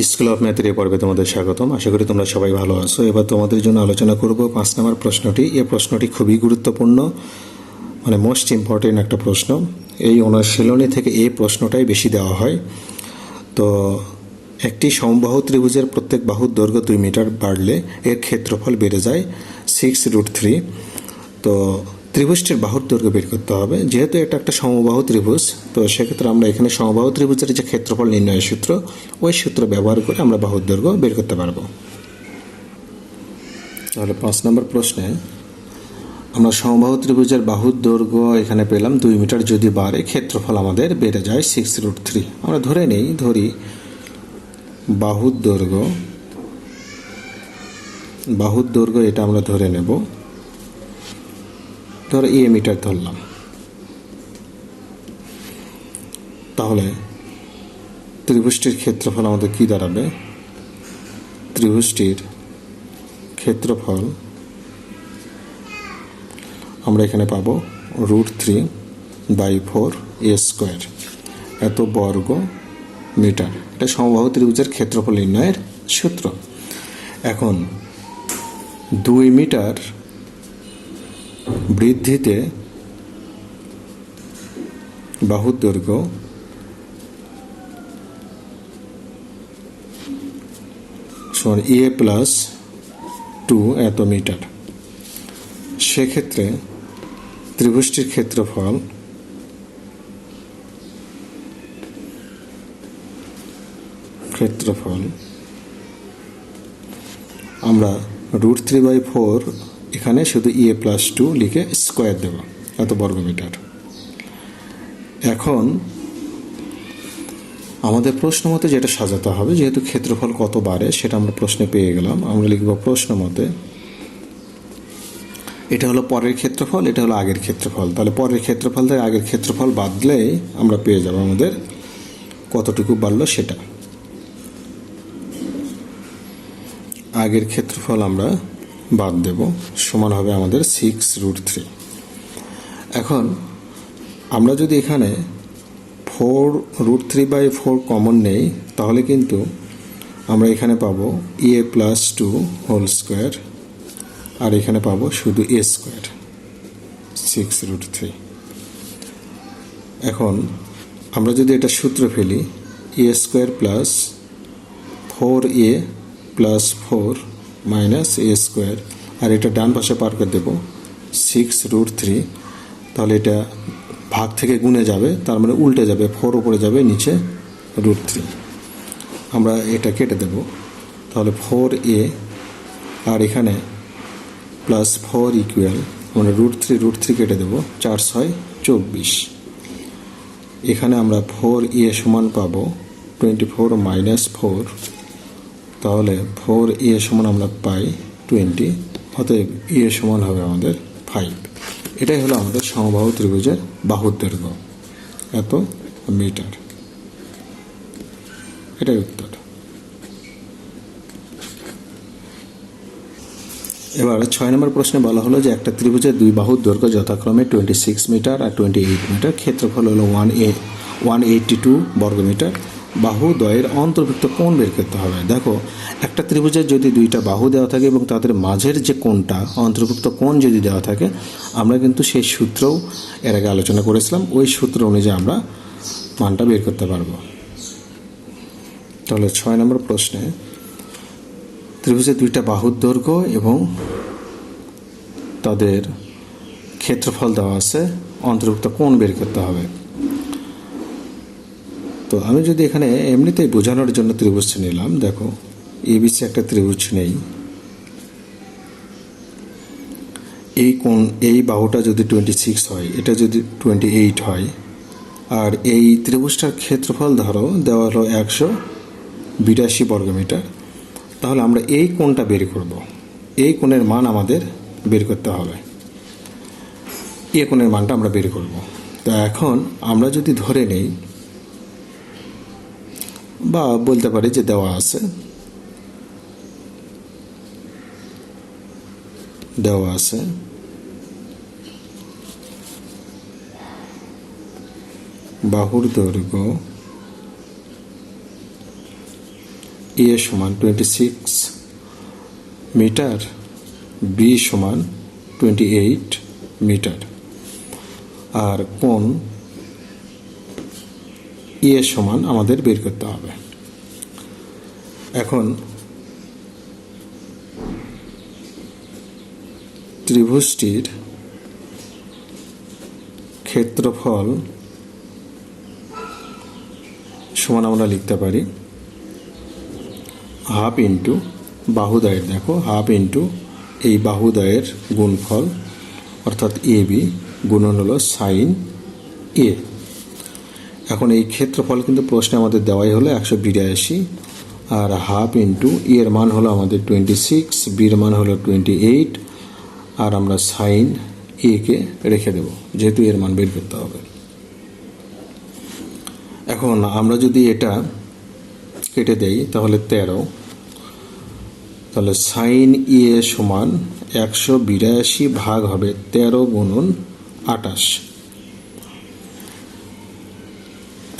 School of ম্যাথের এই পর্বে তোমাদের স্বাগতম। আশা করি তোমরা সবাই ভালো আছো। এবার তোমাদের জন্য আলোচনা করব পাঁচ নম্বর প্রশ্নটি। এই প্রশ্নটি খুবই গুরুত্বপূর্ণ মানে মোস্ট ইম্পর্টেন্ট একটা প্রশ্ন। এই অনুশীলনী থেকে এই প্রশ্নটাই বেশি দেওয়া হয়। তো একটি সমবাহু ত্রিভুজের প্রত্যেক বাহুর দৈর্ঘ্য দুই মিটার বাড়লে এর ক্ষেত্রফল বেড়ে যায় সিক্স রুট থ্রি তো ত্রিভুজটির বাহুর দৈর্ঘ্য বের করতে হবে। যেহেতু এটা একটা সমবাহু ত্রিভুজ, তো সেক্ষেত্রে আমরা এখানে সমবাহু ত্রিভুজের যে ক্ষেত্রফল নির্ণয়ের সূত্র, ওই সূত্র ব্যবহার করে আমরা বাহুর দৈর্ঘ্য বের করতে পারব। তাহলে পাঁচ নম্বর প্রশ্নে, আমরা সমবাহু ত্রিভুজের বাহুর দৈর্ঘ্য এখানে পেলাম দুই মিটার। যদি বাড়ে ক্ষেত্রফল আমাদের বেড়ে যায় সিক্স রুট থ্রি আমরা ধরে নেই, ধরি বাহুর দৈর্ঘ্য বাহুর দৈর্ঘ্য এটা আমরা ধরে নেব। ধরো এ মিটার ধরলাম। তাহলে ত্রিভুজটির ক্ষেত্রফল আমাদের কি দাঁড়াবে? ত্রিভুজটির ক্ষেত্রফল আমরা এখানে পাবো root three by four A square. এত বর্গ মিটার। এটা সমবাহু ত্রিভুজের ক্ষেত্রফল নির্ণয়ের সূত্র। এখন দুই মিটার বৃদ্ধিতে বাহুর দৈর্ঘ্য সমান এ প্লাস টু এত মিটার সেক্ষেত্রে ত্রিভুজটির ক্ষেত্রফল ক্ষেত্রফল আমরা রুট থ্রি বাই ফোর এখানে শুধু ইএ প্লাস টু লিখে স্কোয়ার দেব, এত বর্গমিটার এখন আমাদের প্রশ্ন মতে যেটা সাজাতে হবে, যেহেতু ক্ষেত্রফল কত বাড়ে সেটা আমরা প্রশ্নে পেয়ে গেলাম, আমরা লিখব প্রশ্ন মতে, এটা হলো পরের ক্ষেত্রফল, এটা হলো আগের ক্ষেত্রফল। তাহলে পরের ক্ষেত্রফল থেকে আগের ক্ষেত্রফল বাদলেই আমরা পেয়ে যাব আমাদের কতটুকু বাড়লো সেটা। আগের ক্ষেত্রফল আমরা বাদ দেব। সমান হবে আমাদের সিক্স রুট থ্রি এখন আমরা যদি এখানে four root three by four common নেই, তাহলে কিন্তু আমরা এখানে পাবো A plus two whole square আর এখানে পাবো শুধু A square six root three এখন আমরা যদি এটা সূত্র ফেলি A square plus four A plus four minus A square আর এটা ডান পাশে পার করে দেবো সিক্স রুট থ্রি তাহলে এটা ভাগ থেকে গুণে যাবে, তার মানে উল্টে যাবে ফোর উপরে যাবে, নিচে রুট থ্রি আমরা এটা কেটে দেব, তাহলে ফোর এ আর এখানে প্লাস ফোর ইকুয়াল মানে রুট থ্রি রুট থ্রি কেটে দেবো, চার ছয় চব্বিশ। এখানে আমরা ফোর এ সমান পাবো টোয়েন্টি ফোর মাইনাস ফোর তাহলে ফোর এ সমান আমরা পাই টোয়েন্টি অতএব এ সমান হবে আমাদের ফাইভ এটাই হলো আমাদের সমবাহু ত্রিভুজের বাহুর দৈর্ঘ্য। এত মিটার এটাই উত্তর। এবার ছয় নম্বর প্রশ্নে বলা হলো যে একটা ত্রিভুজের দুই বাহুর দৈর্ঘ্য যথাক্রমে টোয়েন্টি সিক্স মিটার আর টোয়েন্টি এইট মিটার ক্ষেত্রফল হলো ওয়ান এ ওয়ান এইটটি টু বর্গমিটার। বাহু দ্বয়ের অন্তর্ভুক্ত কোণ বের করতে হবে। দেখো, একটা ত্রিভুজের যদি দুইটা বাহু দেওয়া থাকে এবং তাদের মাঝের যে কোণটা, অন্তর্ভুক্ত কোণ যদি দেওয়া থাকে, আমরা কিন্তু সেই সূত্রও এর আগে আলোচনা করেছিলাম। ওই সূত্র অনুযায়ী আমরা মানটা বের করতে পারব। তাহলে ছয় নম্বর প্রশ্নে, ত্রিভুজের দুইটা বাহুর দৈর্ঘ্য এবং তাদের ক্ষেত্রফল দেওয়া আছে, অন্তর্ভুক্ত কোণ বের করতে হবে। তো আমি যদি এখানে এমনিতেই বোঝানোর জন্য ত্রিভুজ নিলাম, দেখো এবিসি একটা ত্রিভুজ নেই। এই কোন এই বাহুটা যদি টোয়েন্টি সিক্স হয়, এটা যদি টোয়েন্টি এইট হয়, আর এই ত্রিভুজটার ক্ষেত্রফল ধরো, দেওয়া হলো একশো বিরাশি বর্গমিটার, তাহলে আমরা এই কোণটা বের করব। এই কোণের মান আমাদের বের করতে হবে। এ কোণের মানটা আমরা বের করব। তো এখন আমরা যদি ধরে নেই বা বলতে পারি যে দেওয়া আছে। দেওয়া আছে। বাহুর দৈর্ঘ্য এ সমান টোয়েন্টি সিক্স মিটার বি সমান টোয়েন্টি এইট মিটার। আর কোন এ সমান আমাদের বের করতে হবে। এখন ত্রিভুজটির ক্ষেত্রফল সমান আমরা লিখতে পারি হাফ ইন্টু বাহুদয়ের। দেখো, হাফ ইন্টু এই বাহুদয়ের গুণফল অর্থাৎ এ বি গুণন হলো সাইন এ। এখন এই ক্ষেত্রফল কিন্তু প্রশ্নে আমাদের দেওয়াই হলো একশো বিরাশি, আর হাফ ইন্টু এর মান হলো আমাদের টোয়েন্টি সিক্স বির মান হলো টোয়েন্টি এইট, আর আমরা সাইন এ কে রেখে দেব, যেহেতু এর মান বের করতে হবে। এখন আমরা যদি এটা কেটে দেই, তাহলে তেরো। তাহলে সাইন এ সমান একশো বিরাশি ভাগ হবে তেরো গুণন আটাশ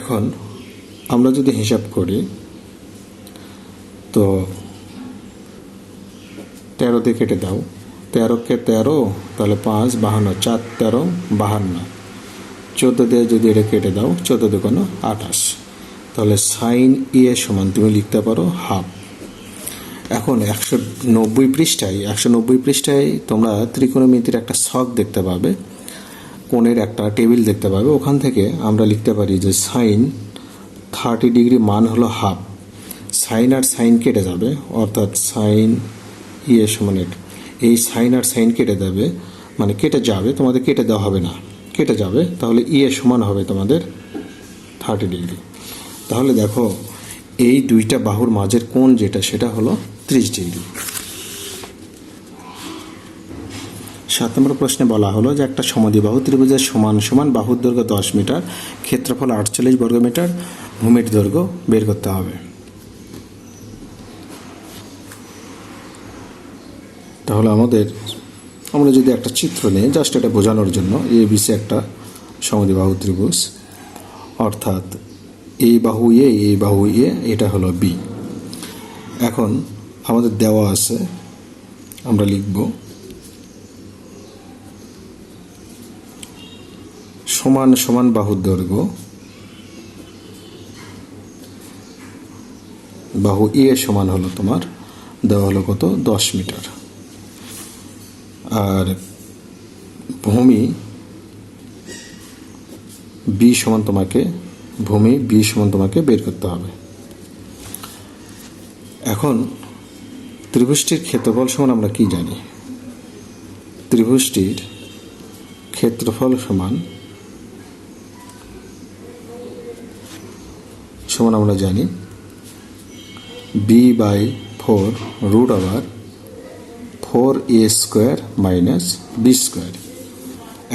এখন আমরা যদি হিসাব করি, তো তেরোতে কেটে দাও। তেরোকে তেরো, তাহলে পাঁচ, বাহান্ন, চার, তেরো, বাহান্ন। চোদ্দ দিয়ে যদি এটা কেটে দাও, চোদ্দ দুগুণ আঠাশ। তাহলে সাইন এ সমান তুমি লিখতে পারো হাফ এখন একশো নব্বই পৃষ্ঠায়, একশো নব্বই পৃষ্ঠায় তোমরা ত্রিকোণমিতির একটা শখ দেখতে পাবে। কোণের একটা টেবিল দেখতে পাবে। ওখান থেকে আমরা লিখতে পারি যে সাইন থার্টি ডিগ্রি মান হলো হাফ। সাইন আর সাইন কেটে যাবে, অর্থাৎ সাইন ইয়ে সমান এই সাইন আর সাইন কেটে দেবে মানে কেটে যাবে, তোমাদের কেটে দেওয়া হবে না। কেটে যাবে, তাহলে ইয়ে সমান হবে তোমাদের থার্টি ডিগ্রি। তাহলে দেখো, এই দুইটা বাহুর মাঝের কোণ যেটা, সেটা হলো ত্রিশ ডিগ্রি। সাত নম্বর প্রশ্নে বলা হলো যে একটা সমদ্বিবাহু ত্রিভুজের সমান সমান বাহুর দৈর্ঘ্য দশ মিটার, ক্ষেত্রফল আটচল্লিশ বর্গ মিটার ভূমির দৈর্ঘ্য বের করতে হবে। তাহলে আমাদের, আমরা যদি একটা চিত্র নিই জাস্ট এটা বোঝানোর জন্য এ বিসি একটা সমদ্বিবাহু ত্রিভুজ, অর্থাৎ এই বাহু এ এই বাহু এ এটা হলো বি এখন আমাদের দেওয়া আছে, আমরা লিখব সমান সমান বাহুর দৈর্ঘ্য। বাহু এ সমান হলো তোমার, দেওয়া হলো কত? দশ মিটার। আর ভূমি বি সমান তোমাকে, ভূমি বি সমান তোমাকে বের করতে হবে। এখন ত্রিভুজটির ক্ষেত্রফল সমান আমরা কি জানি? ত্রিভুজটির ক্ষেত্রফল সমান সমান আমরা জানি বি বাই ফোর রুট আবার four A square minus B square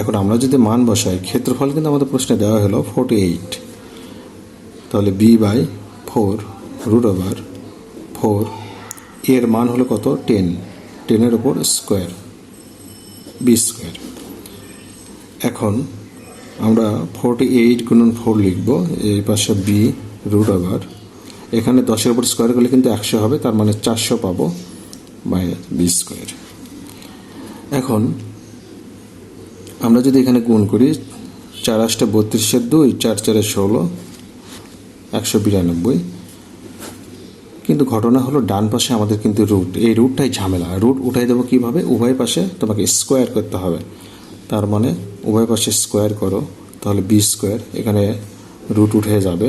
এখন আমরা যদি মান বসাই, ক্ষেত্রফল কিন্তু আমাদের প্রশ্নে দেওয়া হলো ফোর্টি এইট তাহলে B by four root over four এর মান হলো কত? টেন টেনের ওপর স্কোয়ার বি স্কোয়ার এখন আমরা ফোরটি এইট গুণন ফোর লিখব, এই পাশে বি রুট ওভার। এখানে দশের উপর স্কোয়ার করলে কিন্তু একশো হবে, তার মানে চারশো পাবো মাইনাস বি স্কোয়ার এখন আমরা যদি এখানে গুণ করি, চার আটটা বত্রিশের দুই, চার চারে ষোলো, একশো বিরানব্বই। কিন্তু ঘটনা হলো ডান পাশে আমাদের কিন্তু রুট এই রুটটাই ঝামেলা। রুট উঠাই দেবো কীভাবে? উভয় পাশে তোমাকে স্কোয়ার করতে হবে। তার মানে উভয় পাশে স্কোয়ার করো, তাহলে বি স্কোয়ার এখানে রুট উঠে যাবে।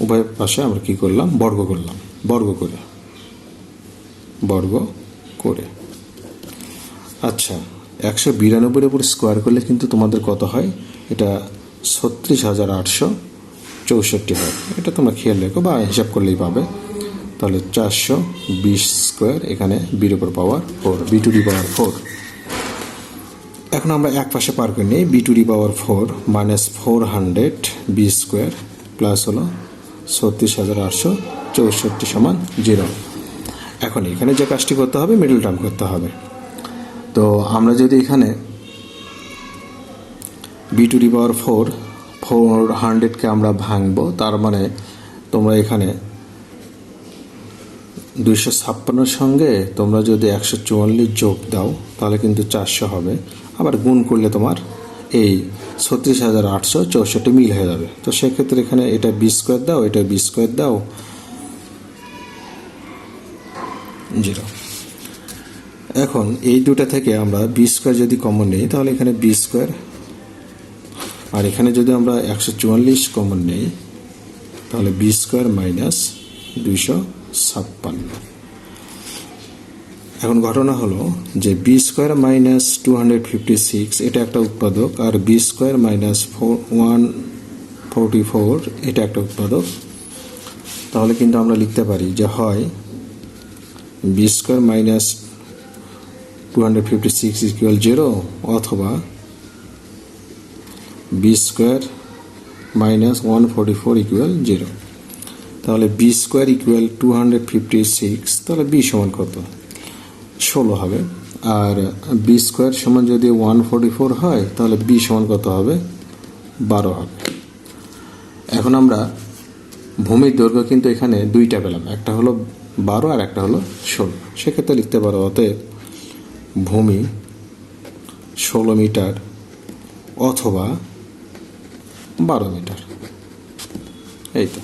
উভয় পাশে আমরা কি করলাম? বর্গ করলাম। বর্গ করে। বর্গ করে। আচ্ছা একশো বিরানব্বইয়ের উপর স্কোয়ার করলে কিন্তু তোমাদের কত হয়? এটা ছত্রিশ হাজার আটশো চৌষট্টি হয়। এটা তোমরা খেয়াল রেখো বা হিসাব করলেই পাবে। তাহলে চারশো বিশ স্কোয়ার এখানে বির উপর power four B to the power four এখন আমরা এক পাশে পার করে নিই। B to the power four minus four hundred B square plus হলো ছত্রিশ হাজার আটশো চৌষট্টি সমান জিরো। এখন এখানে যে কাজটি করতে হবে মিডল টার্ম করতে হবে। তো আমরা যদি এখানে B to the power four four হান্ড্রেডকে আমরা ভাঙবো, তার মানে তোমরা এখানে দুইশো ছাপ্পান্নর সঙ্গে তোমরা যদি একশো চুয়াল্লিশ যোগ দাও, তাহলে কিন্তু চারশো হবে। আবার গুণ করলে তোমার এই ছত্রিশ হাজার আটশো চৌষট্টি মিল হয়ে যাবে। তো সেক্ষেত্রে এখানে এটা বি স্কোয়ার দাও, এটা বি স্কোয়ার দাও। জিরো এখন এই দুটা থেকে আমরা বি স্কোয়ার যদি কমন নিই, তাহলে এখানে বি স্কোয়ার আর এখানে যদি আমরা একশো চুয়াল্লিশ কমন নিই, তাহলে বি স্কোয়ার মাইনাস দুইশো ছাপ্পান্ন। এখন ঘটনা হলো যে B square minus two hundred fifty six, এটা একটা উৎপাদক, আর B square minus four, one forty four, এটা একটা উৎপাদক। তাহলে কিন্তু আমরা লিখতে পারি যে হয় B square minus two hundred fifty six equal zero অথবা B square minus one forty four equal zero তাহলে B square equal two hundred fifty six, তাহলে বি সমান কত? ষোলো হবে। আর বি স্কোয়ার সমান যদি ওয়ান ফোরটি ফোর হয়, তাহলে বি সমান কত হবে? বারো হবে। এখন আমরা ভূমির দৈর্ঘ্য কিন্তু এখানে দুইটা পেলাম। একটা হলো বারো আর একটা হলো ষোলো। সেক্ষেত্রে লিখতে পারো, অতএব ভূমি ষোলো মিটার অথবা বারো মিটার। এই তো।